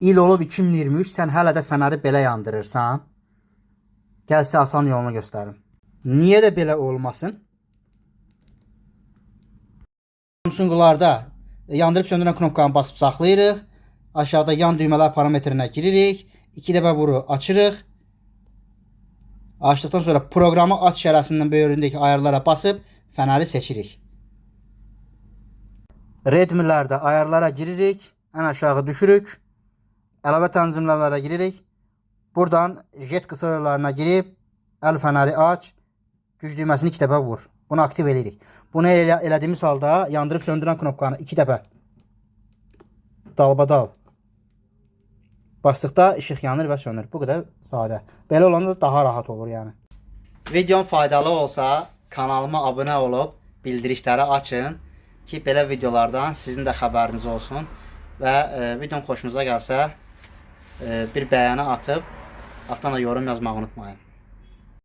İl olub 2023, sən hələ də fənəri belə yandırırsan. Gəl sizə asan yolunu göstərim. Niyə də belə olmasın? Samsunglarda yandırıb söndürən knopkanı basıb saxlayırıq. Aşağıda yan düymələr parametrinə giririk. 2 dəfə vuru açırıq. Açdıqdan sonra proqramı aç şərəsinin böyründəki ayarlara basıb fənəri seçirik. Redmilərdə ayarlara giririk. Ən aşağı düşürük. Əlavə tənzimləmələrə giririk. Buradan jet yollarına girib əl fənəri aç. Güc düyməsini 2 dəfə vur. Bunu aktiv edirik. Bunu elə, elədiyimiz halda yandırıb söndürən knopkanı 2 dəfə dalbadal basdıqda işıq yanır və sönür. Bu qədər sadə. Belə olanda daha rahat olur yəni. Videom faydalı olsa kanalıma abunə olub bildirişləri açın ki belə videolardan sizin də xəbəriniz olsun və e, videom xoşunuza gəlsə bir bəyəni atıb altdan da yorum yazmağı unutmayın.